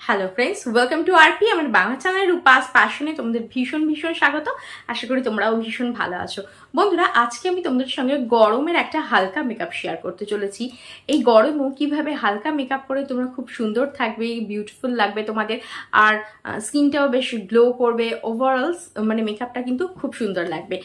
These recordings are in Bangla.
Hello friends welcome to RP আমার বাংলা চ্যানেলের উপাস প্যাশনে তোমাদের ভীষণ ভীষণ স্বাগত। আশা করি তোমরাও ভীষণ ভালো আছো। বন্ধুরা, আজকে আমি তোমাদের সঙ্গে গরমের একটা হালকা মেকআপ শেয়ার করতে চলেছি। এই গরমেও কীভাবে হালকা মেকআপ করে তোমরা খুব সুন্দর থাকবে বিউটিফুল লাগবে তোমাদের, আর স্কিনটাও বেশ গ্লো করবে ওভারঅল মানে মেকআপটা কিন্তু খুব সুন্দর লাগবে।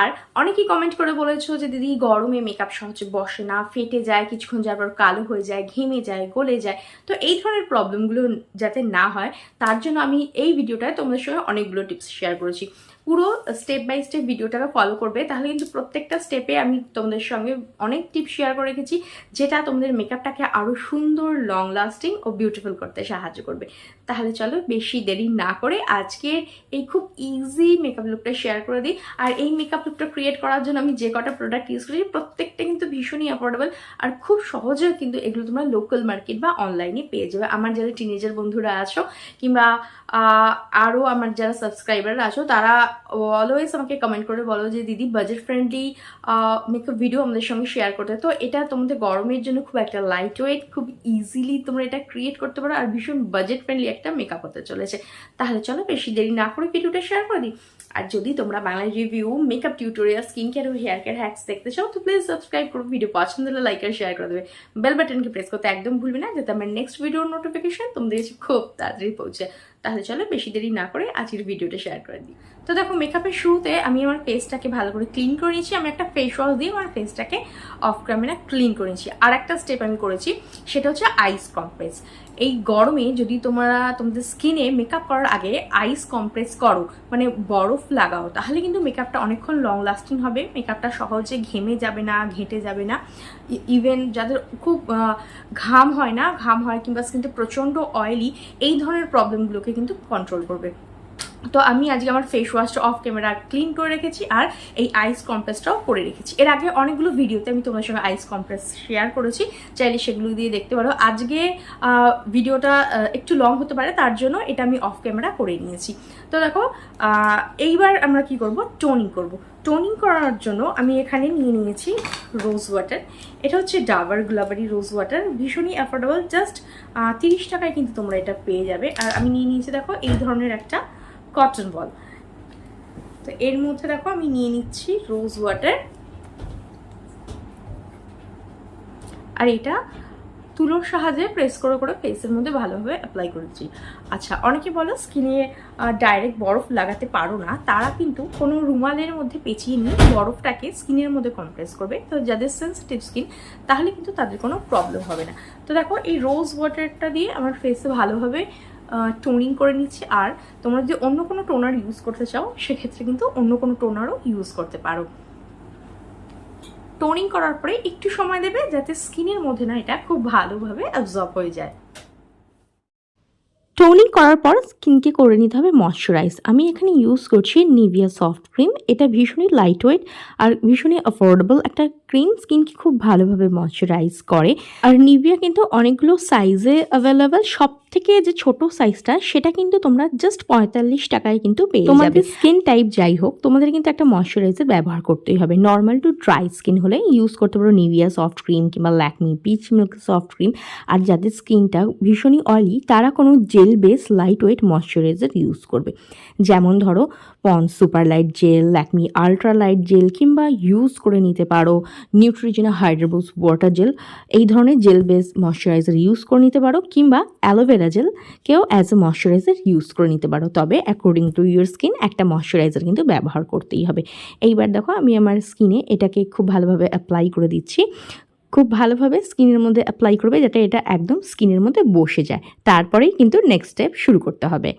আর, অনেকেই কমেন্ট করে বলেছ যে, দিদি, গরমে মেকআপ সহজে বসে না, ফেটে যায়, কিছুক্ষণ যাওয়ার পর কালো হয়ে যায়, ঘেমে যায়, গলে যায়। তো এই ধরনের প্রবলেমগুলো যাতে না হয়, তার জন্য আমি এই ভিডিওটায় তোমাদের সঙ্গে অনেকগুলো টিপস শেয়ার করেছি। পুরো স্টেপ বাই স্টেপ ভিডিওটাকে ফলো করবে, তাহলে কিন্তু প্রত্যেকটা স্টেপে আমি তোমাদের সঙ্গে অনেক টিপস শেয়ার করে রেখেছি, যেটা তোমাদের মেকআপটাকে আরও সুন্দর লং লাস্টিং ও বিউটিফুল করতে সাহায্য করবে। তাহলে চলো বেশি দেরি না করে আজকে এই খুব ইজি মেকআপ লুকটা শেয়ার করে দিই। আর এই মেকআপ লুকটা ক্রিয়েট করার জন্য আমি যে কটা প্রোডাক্ট ইউজ করেছি প্রত্যেকটা কিন্তু ভীষণই অ্যাফোর্ডেবল আর খুব সহজেও কিন্তু এগুলো তোমরা লোকাল মার্কেট বা অনলাইনে পেয়ে যাবে। আমার যারা টিনেজার বন্ধুরা আছো কিংবা আরও আমার যারা সাবস্ক্রাইবার আছো, তারা অলওয়েজ আমাকে কমেন্ট করে বলো যে, দিদি বাজেট ফ্রেন্ডলি মেকআপ ভিডিও আমাদের সঙ্গে শেয়ার করতে। তো এটা তোমাদের গরমের জন্য খুব একটা লাইট ওয়েট খুব ইজিলি তোমরা এটা ক্রিয়েট করতে পারো আর ভীষণ বাজেট ফ্রেন্ডলি একটা মেকআপ হতে চলেছে। তাহলে চলো বেশি দেরি না করে ভিডিওটা শেয়ার করে দিই। আর যদি তোমরা Bangla review makeup tutorial skin care ও হেয়ার কেয়ার হ্যাক্স দেখতে চাও, তো প্লিজ সাবস্ক্রাইব করো ভিডিও পছন্দ হলে লাইক আর শেয়ার করে দেবে। বেল বাটনকে প্রেস করতে একদম ভুলবে না, যাতে আমার নেক্সট ভিডিওর নোটিফিকেশন তোমাদের কাছে খুব তাড়াতাড়ি পৌঁছে। তাহলে চলো বেশি দেরি না করে আজকের ভিডিওটা শেয়ার করে দিই। তো দেখো মেকআপের শুরুতে আমি আমার ফেসটাকে ভালো করে ক্লিন করে নিয়েছি। আমি একটা ফেস ওয়াশ দিয়ে আমার ফেসটাকে অফ ক্যামেরা ক্লিন করে নিয়েছি। আর একটা স্টেপ আমি করেছি, সেটা হচ্ছে আইস কম্প্রেস এই গরমে যদি তোমরা তোমাদের স্কিনে মেকআপ করার আগে আইস কম্প্রেস করো মানে বরফ লাগাও, তাহলে কিন্তু মেকআপটা অনেকক্ষণ লং লাস্টিং হবে। মেকআপটা সহজে ঘেমে যাবে না, ঘেঁটে যাবে না। ইভেন যাদের খুব ঘাম হয় না, ঘাম হয় কিংবা স্কিনটা প্রচণ্ড অয়েলি এই ধরনের প্রবলেমগুলোকে কিন্তু কন্ট্রোল করবে। তো আমি আজকে আমার ফেস ওয়াশটা অফ ক্যামেরা ক্লিন করে রেখেছি আর এই আইস কম্প্রেসটাও করে রেখেছি। এর আগে অনেকগুলো ভিডিওতে আমি তোমার সঙ্গে আইস কম্প্রেস শেয়ার করেছি, চাইলে সেগুলো দিয়ে দেখতে পারো। আজকে ভিডিওটা একটু লং হতে পারে, তার জন্য এটা আমি অফ ক্যামেরা করে নিয়েছি। তো দেখো এইবার আমরা কি করব? টোনিং করব। টোনিং করার জন্য আমি এখানে নিয়ে নিয়েছি রোজ ওয়াটার এটা হচ্ছে ডাবার গুলাবারি রোজ ওয়াটার ভীষণই অ্যাফোর্ডেবল জাস্ট তিরিশ টাকায় কিন্তু তোমরা এটা পেয়ে যাবে। আর আমি নিয়ে নিয়েছি, দেখো, এই ধরনের একটা কটন বল তো এর মধ্যে দেখো আমি নিয়ে নিচ্ছি রোজ ওয়াটার আর এটা তুলোর সাহায্যে প্রেস করে করে ফেসের মধ্যে ভালোভাবে অ্যাপ্লাই করেছি। আচ্ছা অনেকে বলো স্কিনে ডাইরেক্ট বরফ লাগাতে পারো না। তারা কিন্তু কোনো রুমালের মধ্যে পেঁচিয়ে নিয়ে বরফটাকে স্কিনের মধ্যে কমপ্রেস করবে। তো যাদের সেন্সিটিভ স্কিন তাহলে কিন্তু তাদের কোনো প্রবলেম হবে না। তো দেখো এই রোজ ওয়াটারটা দিয়ে আমার ফেসে ভালোভাবে টোনিং করে নিচ্ছি। আর তোমরা যদি অন্য কোনো টোনার ইউজ করতে চাও, সেক্ষেত্রে কিন্তু অন্য কোনো টোনারও ইউজ করতে পারো। টোনিং করার পরে একটু সময় দেবে যাতে স্কিনের মধ্যে না এটা খুব ভালোভাবে অ্যাবজর্ব হয়ে যায়। টোনিং করার পর স্কিনকে করে নিতে হবে ময়শ্চারাইজ আমি এখানে ইউজ করছি নিভিয়া সফট ক্রিম এটা ভীষণই লাইট ওয়েট আর ভীষণই অ্যাফোর্ডেবল একটা ক্রিম স্কিনকে খুব ভালোভাবে ময়শ্চারাইজ করে। আর নিভিয়া কিন্তু অনেকগুলো সাইজে অ্যাভেলেবেল সব থেকে যে ছোট সাইজটা সেটা কিন্তু তোমরা জাস্ট পঁয়তাল্লিশ টাকায় কিন্তু পেয়ে তোমাদের স্কিন টাইপ যাই হোক, তোমাদের কিন্তু একটা ময়শ্চারাইজার ব্যবহার করতেই হবে। নর্মাল টু ড্রাই স্কিন হলে ইউজ করতে পারো নিভিয়া সফট ক্রিম কিংবা Lakme peach milk soft cream আর যাদের স্কিনটা ভীষণই অয়েলি তারা কোনো gel base light weight moisturiser use করবে। যেমন ধরো Pond's super light gel Lakme ultra light gel কিংবা ইউজ করে নিতে পারো। নিউট্রিজিনা হাইড্রোবোস ওয়াটার জেল এই ধরনের জেল বেস ময়শ্চারাইজার ইউজ করে নিতে পারো কিংবা অ্যালোভেরা জেল কেউ অ্যাজ এ ময়শ্চারাইজার ইউজ করে নিতে পারো। তবে অ্যাকর্ডিং টু ইউর স্কিন একটা ময়শ্চারাইজার কিন্তু ব্যবহার করতেই হবে। এইবার দেখো আমি আমার স্কিনে এটাকে খুব ভালোভাবে অ্যাপ্লাই করে দিচ্ছি। খুব ভালোভাবে স্কিনের মধ্যে অ্যাপ্লাই করবে যাতে এটা একদম স্কিনের মধ্যে বসে যায়। তারপরেই কিন্তু নেক্সট স্টেপ শুরু করতে হবে।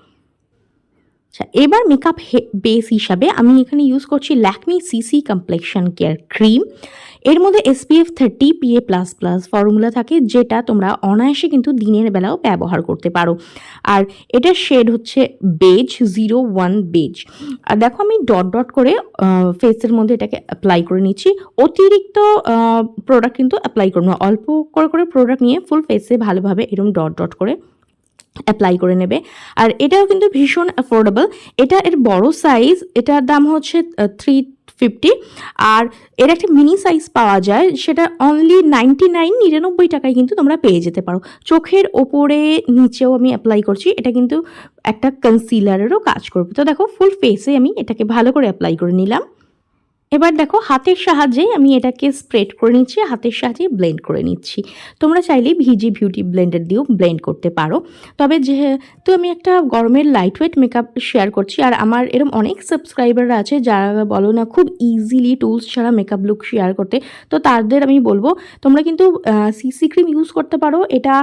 এবার মেকআপ বেস হিসাবে আমি এখানে ইউজ করছি Lakme CC complexion care cream এর মধ্যে SPF thirty PA plus plus formula থাকে যেটা তোমরা অনায়াসে কিন্তু দিনের বেলাও ব্যবহার করতে পারো। আর এটার শেড হচ্ছে বেজ জিরো ওয়ান বেজ আর দেখো আমি ডট ডট করে ফেসের মধ্যে এটাকে অ্যাপ্লাই করে নিচ্ছি। অতিরিক্ত প্রোডাক্ট কিন্তু অ্যাপ্লাই করব অল্প করে করে প্রোডাক্ট নিয়ে ফুল ফেসে ভালোভাবে এরকম ডট ডট করে অ্যাপ্লাই করে নেবে। আর এটাও কিন্তু ভীষণ অ্যাফোর্ডেবল এটা এর বড় সাইজ এটার দাম হচ্ছে থ্রি ফিফটি আর এর একটা মিনি সাইজ পাওয়া যায়, সেটা অনলি নাইনটি নাইন নিরানব্বই টাকায় কিন্তু তোমরা পেয়ে যেতে পারো। চোখের ওপরে নিচেও আমি অ্যাপ্লাই করছি, এটা কিন্তু একটা কনসিলারেরও কাজ করবে। তো দেখো ফুল ফেসে আমি এটাকে ভালো করে অ্যাপ্লাই করে নিলাম। এবার দেখো হাতের সাহায্যে আমি এটাকে স্প্রেড করে নিচ্ছি, হাতের সাহায্যে ব্লেন্ড করে নিচ্ছি। তোমরা চাইলে ভিজি বিউটি ব্লেন্ডার দিয়েও ব্লেন্ড করতে পারো। তবে যেহেতু আমি একটা গরমের লাইট ওয়েট মেকআপ শেয়ার করছি, আর আমার এরকম অনেক সাবস্ক্রাইবার আছে যারা বলো না খুব ইজিলি টুলস ছাড়া মেকআপ লুক শেয়ার করতে, তো তাদের আমি বলব, তোমরা কিন্তু সিসি ক্রিম ইউজ করতে পারো। এটা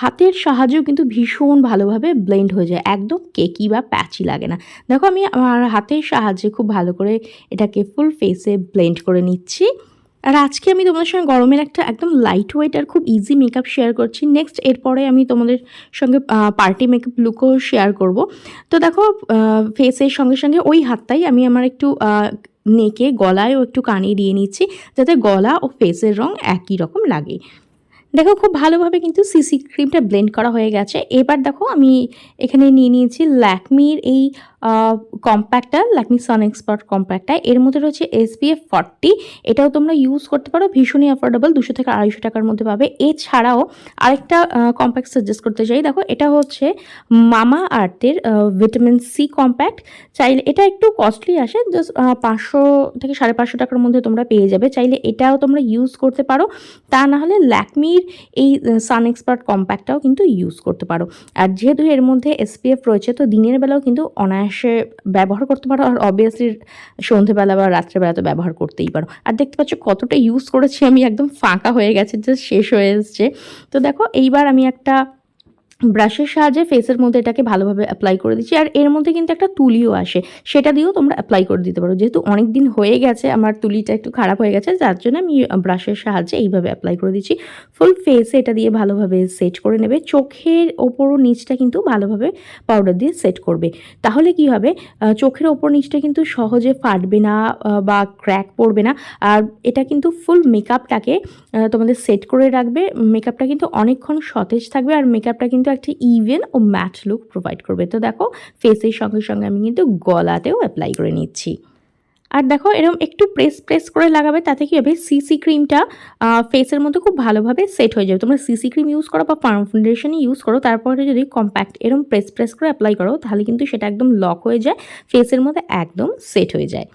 হাতের সাহায্যেও কিন্তু ভীষণ ভালোভাবে ব্লেন্ড হয়ে যায়। একদম কেকি বা প্যাচি লাগে না। দেখো আমি আমার হাতের সাহায্যে খুব ভালো করে এটাকে ফুল ফেসে ব্লেন্ড করে নিচ্ছি। আর আজকে আমি তোমাদের সঙ্গে গরমের একটা একদম লাইট ওয়েট আর খুব ইজি মেকআপ শেয়ার করছি। নেক্সট এরপরে আমি তোমাদের সঙ্গে পার্টি মেকআপ লুকও শেয়ার করব। তো দেখো ফেসের সঙ্গে সঙ্গে ওই হাতটাই আমি আমার একটু নেকে, গলায়ও একটু কানে দিয়ে নিচ্ছি, যাতে গলা ও ফেসের রং একই রকম লাগে। দেখো খুব ভালোভাবে কিন্তু সিসি ক্রিমটা ব্লেন্ড করা হয়ে গেছে। এবার দেখো আমি এখানে নিয়ে নিয়েছি ল্যাকমির এই কম্প্যাক্টটা ল্যাকমি সান এক্সপার্ট কম্প্যাক্টটা এর মধ্যে রয়েছে এসপিএফ ফর্টি এটাও তোমরা ইউজ করতে পারো, ভীষণই অ্যাফোর্ডেবল দুশো থেকে আড়াইশো টাকার মধ্যে পাবে। এছাড়াও আরেকটা কম্প্যাক্ট সাজেস্ট করতে চাই। দেখো এটা হচ্ছে মামা আর্থের ভিটামিন সি কম্প্যাক্ট চাইলে এটা একটু কস্টলি আসে জাস্ট পাঁচশো থেকে সাড়ে পাঁচশো টাকার মধ্যে তোমরা পেয়ে যাবে। চাইলে এটাও তোমরা ইউজ করতে পারো। তা না হলে ল্যাকমির এই সান এক্সপার্ট কম্প্যাক্টটাও কিন্তু ইউজ করতে পারো। আর যেহেতু এর মধ্যে এসপিএফ রয়েছে, তো দিনের বেলাও কিন্তু অনায়াসে ব্যবহার করতে পারো। আর অবভিয়াসলি সন্ধেবেলা বা রাত্রেবেলা তো ব্যবহার করতেই পারো। আর দেখতে পাচ্ছ কতটা ইউজ করেছি আমি, একদম ফাঁকা হয়ে গেছে যে শেষ হয়ে এসছে। তো দেখো, এইবার আমি একটা ব্রাশের সাহায্যে ফেসের মধ্যে এটাকে ভালোভাবে অ্যাপ্লাই করে দিচ্ছি। আর এর মধ্যে কিন্তু একটা তুলিও আসে। সেটা দিয়েও তোমরা অ্যাপ্লাই করে দিতে পারো। যেহেতু অনেক দিন হয়ে গেছে, আমার তুলিটা একটু খারাপ হয়ে গেছে, যার জন্য আমি ব্রাশের সাহায্যে এইভাবে অ্যাপ্লাই করে দিচ্ছি। ফুল ফেসে এটা দিয়ে ভালোভাবে সেট করে নেবে। চোখের ওপরও নিচটা কিন্তু ভালোভাবে পাউডার দিয়ে সেট করবে। তাহলে কি হবে? চোখের ওপর নিচটা কিন্তু সহজে ফাটবে না বা ক্র্যাক পড়বে না। আর এটা কিন্তু ফুল মেকআপটাকে তোমাদের সেট করে রাখবে। মেকআপটা কিন্তু অনেকক্ষণ সতেজ থাকবে। আর মেকআপটা কিন্তু একটা ইভেন ও ম্যাট লুক প্রোভাইড করবে। তো দেখো ফেসের সঙ্গে সঙ্গে আমি কিন্তু গলাতেও অ্যাপ্লাই করে নিচ্ছি। আর দেখো এরকম একটু প্রেস প্রেস করে লাগাবে, তাতে কী হবে? সিসি ক্রিমটা ফেসের মধ্যে খুব ভালোভাবে সেট হয়ে যাবে। তোমরা সিসি ক্রিম ইউজ করো বা ফাউন্ডেশনই ইউজ করো, তারপরে যদি কম্প্যাক্ট এরকম প্রেস প্রেস করে অ্যাপ্লাই করো, তাহলে কিন্তু সেটা একদম লক হয়ে যায় ফেসের মধ্যে একদম সেট হয়ে যায়।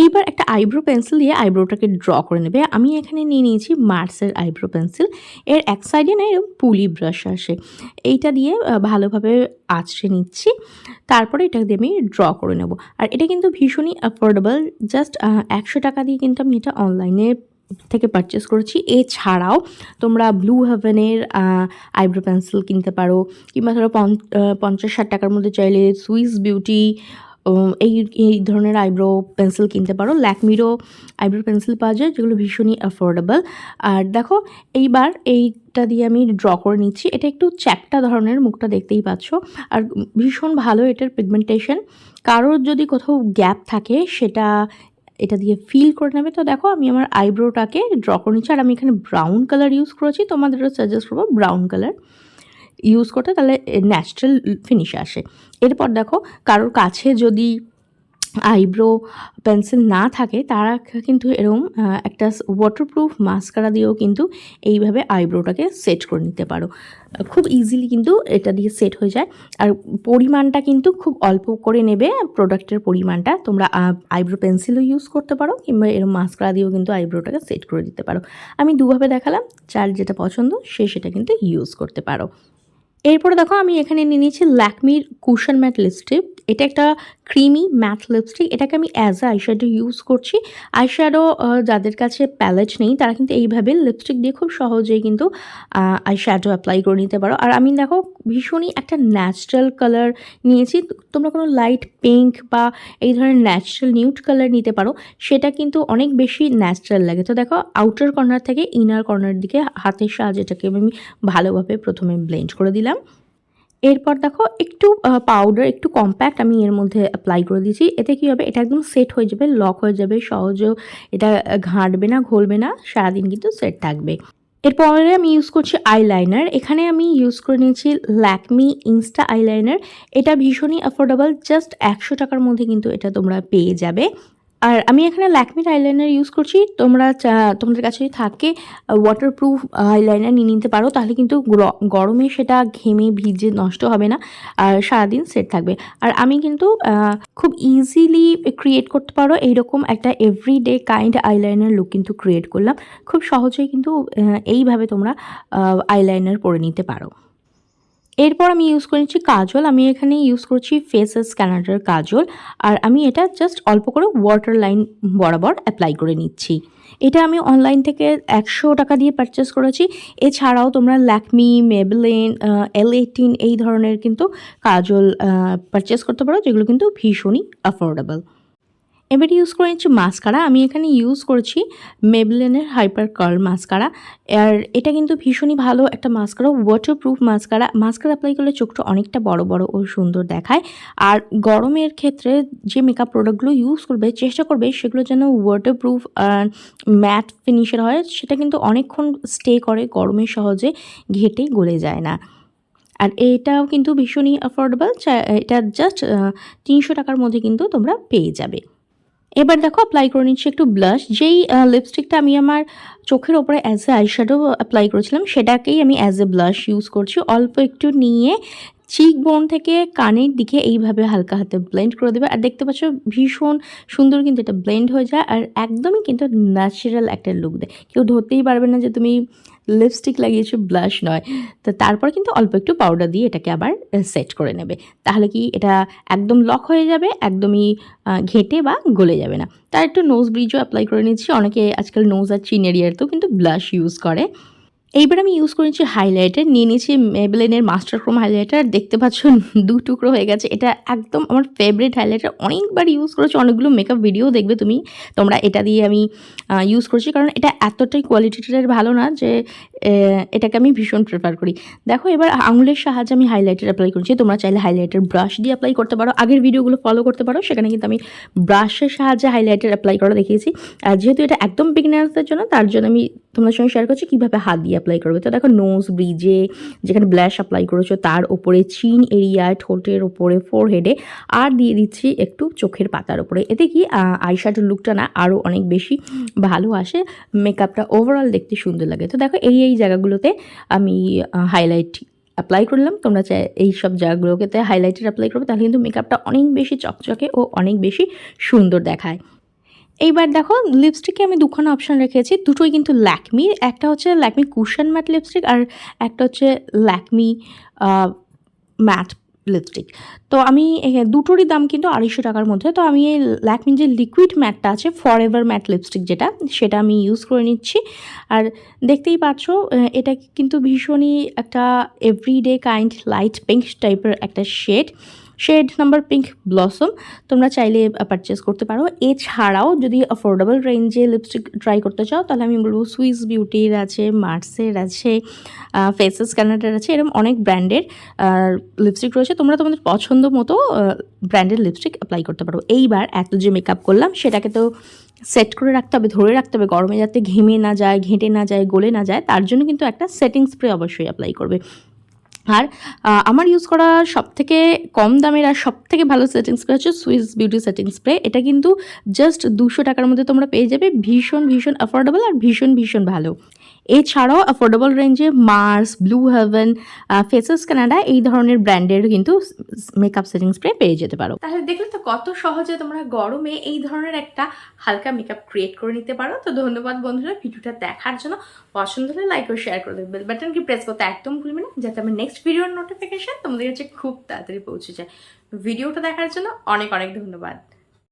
এইবার একটা আইব্রো পেন্সিল দিয়ে আইব্রোটাকে ড্র করে নেবে। আমি এখানে নিয়ে নিয়েছি মার্সের আইব্রো পেন্সিল। এর এক সাইডে না এরকম পুলি ব্রাশ আসে। এইটা দিয়ে ভালোভাবে আঁচড়ে নিচ্ছি। তারপরে এটা দিয়ে আমি ড্র করে নেব। আর এটা কিন্তু ভীষণই অ্যাফোর্ডেবল জাস্ট একশো টাকা দিয়ে কিন্তু আমি এটা অনলাইনে থেকে পারচেস করেছি। এছাড়াও তোমরা ব্লু হেভেনের আইব্রো পেন্সিল কিনতে পারো। কিংবা ধরো পঞ্চাশ ষাট টাকার মধ্যে চাইলে সুইস বিউটি এই এই ধরনের আইব্রো পেন্সিল কিনতে পারো। ল্যাকমিরও আইব্রো পেন্সিল পাওয়া যায়, যেগুলো ভীষণই অ্যাফোর্ডেবল আর দেখো, এইবার এইটা দিয়ে আমি ড্র করে নিচ্ছি। এটা একটু চ্যাপটা ধরনের, মুখটা দেখতেই পাচ্ছ। আর ভীষণ ভালো এটার পিগমেন্টেশন কারোর যদি কোথাও গ্যাপ থাকে, সেটা এটা দিয়ে ফিল করে নেবে। তো দেখো, আমি আমার আইব্রোটাকে ড্র করে নিচ্ছি। আর আমি এখানে ব্রাউন কালার ইউজ করেছি। তোমাদেরও সাজেস্ট করব ব্রাউন কালার ইউজ করতে, তাহলে ন্যাচারাল ফিনিশ আসে। এরপর দেখো, কারোর কাছে যদি আইব্রো পেন্সিল না থাকে, তারা কিন্তু এরকম একটা ওয়াটারপ্রুফ মাস্কারা দিয়েও কিন্তু এইভাবে আইব্রোটাকে সেট করে নিতে পারো। খুব ইজিলি কিন্তু এটা দিয়ে সেট হয়ে যায়। আর পরিমাণটা কিন্তু খুব অল্প করে নেবে প্রোডাক্টের পরিমাণটা। তোমরা আইব্রো পেন্সিলও ইউজ করতে পারো, কিংবা এরকম মাস্কারা দিয়েও কিন্তু আইব্রোটাকে সেট করে দিতে পারো। আমি দুভাবে দেখালাম, যার যেটা পছন্দ, সে সেটা কিন্তু ইউজ করতে পারো। এরপরে দেখো আমি এখানে নিয়ে নিয়েছি ল্যাকমির কুশন ম্যাট লিপস্টিক। এটা একটা ক্রিমি ম্যাট লিপস্টিক। এটাকে আমি অ্যাজ আ আইশ্যাডো ইউজ করছি। আইশ্যাডো যাদের কাছে প্যালেট নেই, তারা কিন্তু এইভাবে লিপস্টিক দিয়ে খুব সহজেই কিন্তু আইশ্যাডো অ্যাপ্লাই করে নিতে পারো। আর আমি দেখো ভীষণই একটা ন্যাচারাল কালার নিয়েছি। তোমরা কোনো লাইট পিঙ্ক বা এই ধরনের ন্যাচারাল নিউট কালার নিতে পারো। সেটা কিন্তু অনেক বেশি ন্যাচারাল লাগে। তো দেখো আউটার কর্নার থেকে ইনার কর্নার দিকে হাতের সাহায্যে এটাকে আমি ভালোভাবে প্রথমে ব্লেন্ড করে দিলাম। এরপর দেখো একটু পাউডার একটু কম্প্যাক্ট আমি এর মধ্যে অ্যাপ্লাই করে দিয়েছি। এতে কী হবে? এটা একদম সেট হয়ে যাবে লক হয়ে যাবে, সহজেও এটা ঘাঁটবে না, ঘোলবে না, সারাদিন কিন্তু সেট থাকবে। এরপরে আমি ইউজ করছি আইলাইনার এখানে আমি ইউজ করে নিয়েছি ল্যাকমি ইনস্টা আইলাইনার এটা ভীষণই অ্যাফোর্ডেবল জাস্ট একশো টাকার মধ্যে কিন্তু এটা তোমরা পেয়ে যাবে। আর আমি এখানে ল্যাকমির আইলাইনার ইউজ করছি। তোমরা তোমাদের কাছে থাকে ওয়াটারপ্রুফ আইলাইনার নিয়ে নিতে পারো, তাহলে কিন্তু গরমে সেটা ঘেমে ভিজে নষ্ট হবে না আর সারাদিন সেট থাকবে। আর আমি কিন্তু খুব ইজিলি ক্রিয়েট করতে পারো, এইরকম একটা এভরিডে কাইন্ড আইলাইনার লুক কিন্তু ক্রিয়েট করলাম। খুব সহজেই কিন্তু এইভাবে তোমরা আইলাইনার পরে নিতে পারো। এরপর আমি ইউজ করেছি কাজল। আমি এখানে ইউজ করছি ফেসেস ক্যানাডার কাজল। আর আমি এটা জাস্ট অল্প করে ওয়াটার লাইন বরাবর অ্যাপ্লাই করে নিচ্ছি। এটা আমি অনলাইন থেকে একশো টাকা দিয়ে পারচেস করেছি। এছাড়াও তোমরা ল্যাকমি মেবলেন এল এইটিন এই ধরনের কিন্তু কাজল পারচেস করতে পারো, যেগুলো কিন্তু ভীষণই অ্যাফোর্ডেবল এবারে ইউজ করে নিচ্ছি মাস্কারা আমি এখানে ইউজ করেছি মেবলেনের হাইপার কার্ল মাস্কারা আর এটা কিন্তু ভীষণই ভালো একটা mascara waterproof mascara mascara apply করলে চোখটা অনেকটা বড় বড় ও সুন্দর দেখায়। আর গরমের ক্ষেত্রে যে মেকআপ প্রোডাক্টগুলো ইউজ করবে, চেষ্টা করবে, সেগুলো যেন ওয়াটারপ্রুফ ম্যাট ফিনিশের হয়, সেটা কিন্তু অনেকক্ষণ স্টে করে, গরমে সহজে ঘেটে গলে যায় না। আর এটাও কিন্তু ভীষণই অ্যাফোর্ডেবল এটা জাস্ট তিনশো টাকার মধ্যে কিন্তু তোমরা পেয়ে যাবে। এবার দেখো অ্যাপ্লাই করে নিচ্ছি একটু ব্লাশ যেই লিপস্টিকটা আমি আমার চোখের ওপরে অ্যাজ এ আইশ্যাডো অ্যাপ্লাই করেছিলাম, সেটাকেই আমি অ্যাজ এ ব্লাশ ইউজ করছি। অল্প একটু নিয়ে চিক বোন থেকে কানের দিকে এইভাবে হালকা হাতে ব্লেন্ড করে দেবে। আর দেখতে পাচ্ছ, ভীষণ সুন্দর কিন্তু এটা ব্লেন্ড হয়ে যায়। আর একদমই কিন্তু ন্যাচারাল একটা লুক দেয়। কেউ ধরতেই পারবে না যে তুমি লিপস্টিক লাগিয়েছে ব্লাশ নয়। তো তারপর কিন্তু অল্প একটু পাউডার দিয়ে এটাকে আবার সেট করে নেবে। তাহলে কি এটা একদম লক হয়ে যাবে, একদমই ঘেটে বা গলে যাবে না। তার একটু নোজ ব্রিজও অ্যাপ্লাই করে নিচ্ছি। অনেকে আজকাল নোজ আর চিন তো কিন্তু ব্লাশ ইউজ করে। এইবার আমি ইউজ করেছি হাইলাইটার নিয়ে নিয়েছি মেবেলেনের মাস্টার ক্রোম হাইলাইটার দেখতে পাচ্ছ, দু টুকরো হয়ে গেছে। এটা একদম আমার ফেভারিট হাইলাইটার অনেকবার ইউজ করেছি, অনেকগুলো মেকআপ ভিডিও দেখবে তুমি। তোমরা এটা দিয়ে আমি ইউজ করছি। কারণ এটা এতটাই কোয়ালিটিটার ভালো না যে এটাকে আমি ভীষণ প্রেফার করি। দেখো, এবার আঙুলের সাহায্যে আমি হাইলাইটার অ্যাপ্লাই করছি। তোমরা চাইলে হাইলাইটার ব্রাশ দিয়ে অ্যাপ্লাই করতে পারো। আগের ভিডিওগুলো ফলো করতে পারো। সেখানে কিন্তু আমি ব্রাশের সাহায্যে হাইলাইটার অ্যাপ্লাই করা দেখিয়েছি। আর যেহেতু এটা একদম বিগিনার্সদের জন্য, তার জন্য আমি তোমাদের সঙ্গে শেয়ার করছি কীভাবে হাত দিয়ে অ্যাপ্লাই করবে। তো দেখো নোজ ব্রিজে যেখানে ব্ল্যাশ অ্যাপ্লাই করেছ, তার ওপরে চিন এরিয়ায় ঠোঁটের ওপরে ফোরহেডে আর দিয়ে দিচ্ছি একটু চোখের পাতার ওপরে। এতে কি আইশ্যাডোর লুকটা না আরও অনেক বেশি ভালো আসে মেকআপটা ওভারঅল দেখতে সুন্দর লাগে। তো দেখো এই এই জায়গাগুলোতে আমি হাইলাইট অ্যাপ্লাই করলাম। তোমরা চাই এই সব জায়গাগুলোকে হাইলাইটার অ্যাপ্লাই করবে, তাহলে কিন্তু মেকআপটা অনেক বেশি চকচকে ও অনেক বেশি সুন্দর দেখায়। এইবার দেখো লিপস্টিকে আমি দুখানা অপশান রেখেছি। দুটোই কিন্তু ল্যাকমি একটা হচ্ছে ল্যাকমি কুশন ম্যাট লিপস্টিক আর একটা হচ্ছে ল্যাকমি ম্যাট লিপস্টিক তো আমি দুটোরই দাম কিন্তু আড়াইশো টাকার মধ্যে। তো আমি এই ল্যাকমির যে লিকুইড ম্যাটটা আছে ফর এভার ম্যাট লিপস্টিক যেটা, সেটা আমি ইউজ করে নিচ্ছি। আর দেখতেই পাচ্ছ এটা কিন্তু ভীষণই একটা এভরিডে কাইন্ড লাইট পিঙ্ক টাইপের একটা shade shade number pink blossom, তোমরা চাইলে পারচেস করতে পারো। এছাড়াও, যদি অ্যাফোর্ডেবল রেঞ্জে লিপস্টিক ট্রাই করতে চাও, তাহলে আমি বলব সুইস বিউটির আছে মার্সের আছে ফেসেস ক্যানাডার আছে এরকম অনেক ব্র্যান্ডের লিপস্টিক রয়েছে। তোমরা তোমাদের পছন্দ মতো ব্র্যান্ডের লিপস্টিক অ্যাপ্লাই করতে পারো। এইবার এত যে মেকআপ করলাম, সেটাকে তো সেট করে রাখতে হবে, ধরে রাখতে হবে। গরমে যাতে ঘেমে না যায়, ঘেঁটে না যায়, গলে না যায়, তার জন্য কিন্তু একটা সেটিং স্প্রে অবশ্যই অ্যাপ্লাই করবে। আর আমার ইউজ করা সব থেকে কম দামের আর সব থেকে ভালো সেটিং স্প্রে হচ্ছে সুইস বিউটি সেটিং স্প্রে এটা কিন্তু জাস্ট দুশো টাকার মধ্যে তোমরা পেয়ে যাবে। ভীষণ ভীষণ অ্যাফোর্ডেবল আর ভীষণ ভীষণ ভালো। এছাড়াও অ্যাফোর্ডেবল রেঞ্জে Mars blue heaven faces Canada এই ধরনের ব্র্যান্ডের কিন্তু মেকআপ সেটিং স্প্রে পেয়ে যেতে পারো। তাহলে দেখলে তো কত সহজে তোমরা গরমে এই ধরনের একটা হালকা মেকআপ ক্রিয়েট করে নিতে পারো। তো ধন্যবাদ বন্ধুরা ভিডিওটা দেখার জন্য। পছন্দ হলে লাইক ও শেয়ার করে দেবে। বেল বাটনকে প্রেস করতে একদম ভুলবে না, যাতে আমার নেক্সট ভিডিওর নোটিফিকেশন তোমাদের কাছে খুব তাড়াতাড়ি পৌঁছে যায়। ভিডিওটা দেখার জন্য অনেক অনেক ধন্যবাদ।